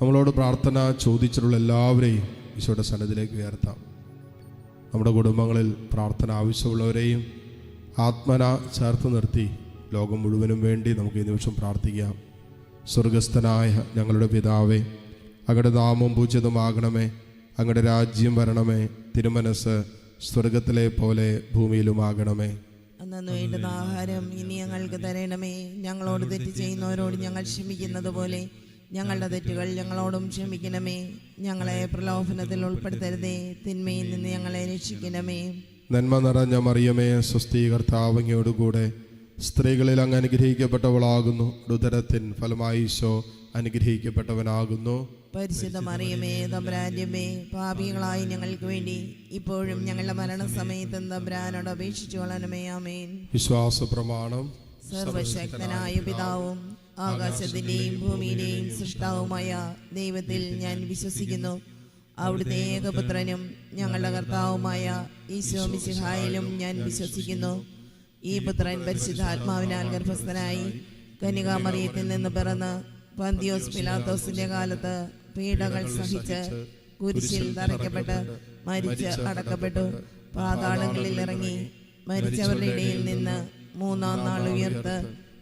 നമ്മളോട് പ്രാർത്ഥന ചോദിച്ചിട്ടുള്ള എല്ലാവരെയും ഈശോയുടെ സന്നദ്ധിലേക്ക് ഉയർത്താം. നമ്മുടെ കുടുംബങ്ങളിൽ പ്രാർത്ഥന ആവശ്യമുള്ളവരെയും ആത്മന ചേർത്ത് നിർത്തി ലോകം മുഴുവനും വേണ്ടി നമുക്ക് ഈ നിമിഷം പ്രാർത്ഥിക്കാം. സ്വർഗസ്ഥനായ ഞങ്ങളുടെ പിതാവേ അങ്ങയുടെ നാമം പൂജിതമാകണമേ അങ്ങയുടെ രാജ്യം വരണമേ തിരുമനസ് സ്വർഗത്തിലെ പോലെ ഭൂമിയിലുമാകണമേ. അന്നു വേണ്ടുന്ന ആഹാരം ഇനി ഞങ്ങൾക്ക് തരണമേ. ഞങ്ങളോട് തെറ്റ് ചെയ്യുന്നവരോട് ഞങ്ങൾ ക്ഷമിക്കുന്നത് പോലെ ഞങ്ങളുടെ തെറ്റുകൾ ഞങ്ങളോടും ക്ഷമിക്കണമേ. ഞങ്ങളെ പ്രലോഭനത്തിൽ ഉൾപ്പെടുത്തരുതേ. തിന്മയിൽ നിന്ന് ഞങ്ങളെ രക്ഷിക്കണമേ. നന്മ നിറഞ്ഞ മറിയമേ സ്വസ്തി കർത്താവങ്ങയോടുകൂടെ സ്ത്രീകളിൽ അങ്ങ് അനുഗ്രഹിക്കപ്പെട്ടവളാകുന്നു. ഉദരത്തിൻ ഫലമായി ഈശോ അനുഗ്രഹിക്കപ്പെട്ടവനാകുന്നു. പരിശുദ്ധ മറിയമേ തമ്പ്രാന്റമ്മേ പാപികളായി ഞങ്ങൾക്ക് വേണ്ടി ഇപ്പോഴും ഞങ്ങളുടെ മരണസമയത്തും തമ്പ്രാനോട് അപേക്ഷിച്ചു കൊള്ളണമേ ആമേൻ. വിശ്വാസ പ്രമാണം സർവശക്തനായ പിതാവും ആകാശത്തിന്റെയും ഭൂമിയുടെയും സൃഷ്ടാവുമായ ദൈവത്തിൽ ഞാൻ വിശ്വസിക്കുന്നു. അവിടുത്തെ ഏകപുത്രനും ഞങ്ങളുടെ കർത്താവുമായ ഈശോ മിശിഹായിലും ഞാൻ വിശ്വസിക്കുന്നു. ഈ പുത്രൻ പരിശുദ്ധാത്മാവിനാൽ ഗർഭസ്ഥനായി കന്യകാമറിയത്തിൽ നിന്ന് പിറന്ന് പന്തിയോസ് പിലാത്തോസിന്റെ കാലത്ത് പീഡകൾ സഹിച്ച് കുരിശിൽ തറയ്ക്കപ്പെട്ട് മരിച്ച് അടക്കപ്പെട്ടു. പാതാളങ്ങളിൽ ഇറങ്ങി മരിച്ചവരുടെ ഇടയിൽ നിന്ന് മൂന്നാം നാൾ ഉയർത്ത്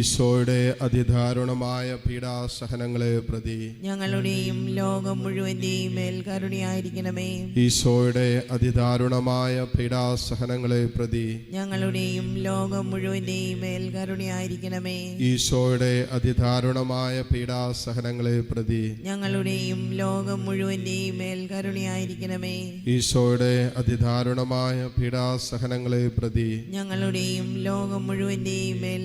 ഈശോയുടെ അതിദാരുണമായ പീഡാസഹനങ്ങളെ പ്രതി ഞങ്ങളുടെയും ലോകം മുഴുവന്റെയും മേൽ കരുണയായിരിക്കണമേ. ഈശോയുടെ അതിദാരുണമായ പീഡാസഹനങ്ങളെ പ്രതി ഞങ്ങളുടെയും ലോകം മുഴുവന്റെയും മേൽ കരുണയായിരിക്കണമേ. ഈശോയുടെ അതിദാരുണമായ പീഡാസഹനങ്ങളെ പ്രതി ഞങ്ങളുടെയും ലോകം മുഴുവന്റെയും മേൽ കരുണയായിരിക്കണമേ. ഈശോയുടെ അതിദാരുണമായ പീഡാസഹനങ്ങളെ പ്രതി ഞങ്ങളുടെയും ലോകം മുഴുവന്റെയും മേൽ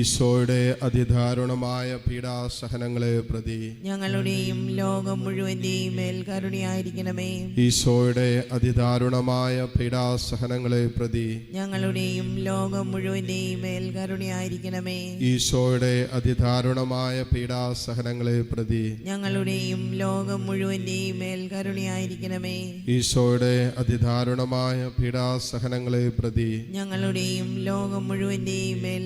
ഈശോയുടെ അതിദാരുണമായ പീഡാസഹനങ്ങളെ പ്രതി ഞങ്ങളുടെയും ലോകം മുഴുവന്റെയും മേൽ കരുണയായിരിക്കണമേ. ഈശോയുടെ അതിദാരുണമായ പീഡാസഹനങ്ങളെ പ്രതി ഞങ്ങളുടെയും ലോകം മുഴുവന്റെയും മേൽ കരുണയായിരിക്കണമേ. ഈശോയുടെ അതിദാരുണമായ പീഡാസഹനങ്ങളെ പ്രതി ഞങ്ങളുടെയും ലോകം മുഴുവന്റെയും മേൽ കരുണയായിരിക്കണമേ. ഈശോയുടെ അതിദാരുണമായ പീഡാസഹനങ്ങളെ പ്രതി ഞങ്ങളുടെയും ലോകം മുഴുവന്റെയും മേൽ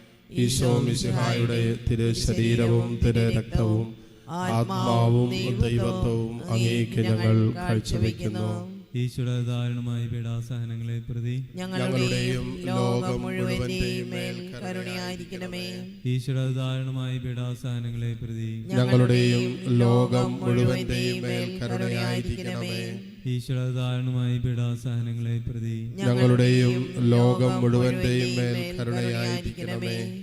ഈശോ മിശിഹായുടെ തിരു ശരീരവും തിരു രക്തവും ആത്മാവും ദൈവത്വവും അങ്ങേക്ക് ഞങ്ങൾ കാഴ്ചവെക്കുന്നു. ഈശോയുടെ ദാരുണമായ പീഡാസഹനങ്ങളെ പ്രതി ഞങ്ങളുടെയും ലോകം മുഴുവന്റെയും മേൽ കരുണയായിരിക്കണമേ. ഈശ്വര ദാരുണമായ പീഡാസഹനങ്ങളെ പ്രതി ഞങ്ങളുടെയും ലോകം മുഴുവന്റെയും മേൽ കരുണയായിരിക്കണമേ. ഈശ്വര ദാരുണമായ പീഡാസഹനങ്ങളെ പ്രതി ഞങ്ങളുടെയും ലോകം മുഴുവന്റെയും മേൽ കരുണയായിരിക്കണമേ.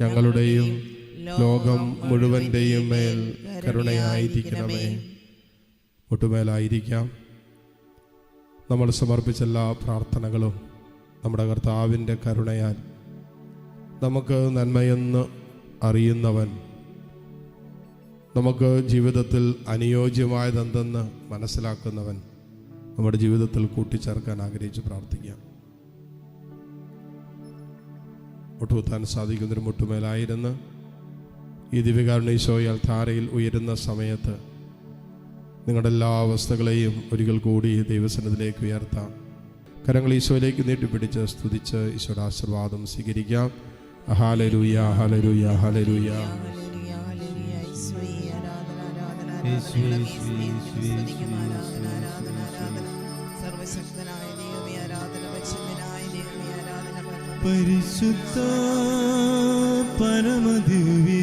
ഞങ്ങളുടെയും ലോകം മുഴുവന്റെയും മേൽ കരുണയായിരിക്കണമേ. ഒട്ടുമേലായിരിക്കാം. നമ്മൾ സമർപ്പിച്ച എല്ലാ പ്രാർത്ഥനകളും നമ്മുടെ കർത്താവിന്റെ കരുണയാൽ. നമുക്ക് നന്മയെന്ന് അറിയുന്നവൻ നമുക്ക് ജീവിതത്തിൽ അനുയോജ്യമായതെന്തെന്ന് മനസ്സിലാക്കുന്നവൻ നമ്മുടെ ജീവിതത്തിൽ കൂട്ടിച്ചേർക്കാൻ ആഗ്രഹിച്ച് പ്രാർത്ഥിക്കാം. മുട്ടുകുത്താൻ സാധിക്കുന്നൊരു മുട്ടുമേലായിരുന്നു ഈ ദിവ്യകാരുണീശോയാൽ ധാരയിൽ ഉയരുന്ന സമയത്ത് നിങ്ങളുടെ എല്ലാ അവസ്ഥകളെയും ഒരിക്കൽ കൂടി ദൈവസനത്തിലേക്ക് ഉയർത്താം. കരങ്ങൾ ഈശോയിലേക്ക് നീട്ടിപ്പിടിച്ച് സ്തുതിച്ച് ഈശോയുടെ ആശീർവാദം സ്വീകരിക്കാം. ഹാലരൂയ ഹാലരൂയ ഹാലരൂയ ആരാധന, ആരാധന. പരിശുദ്ധ പരമദിവ്യ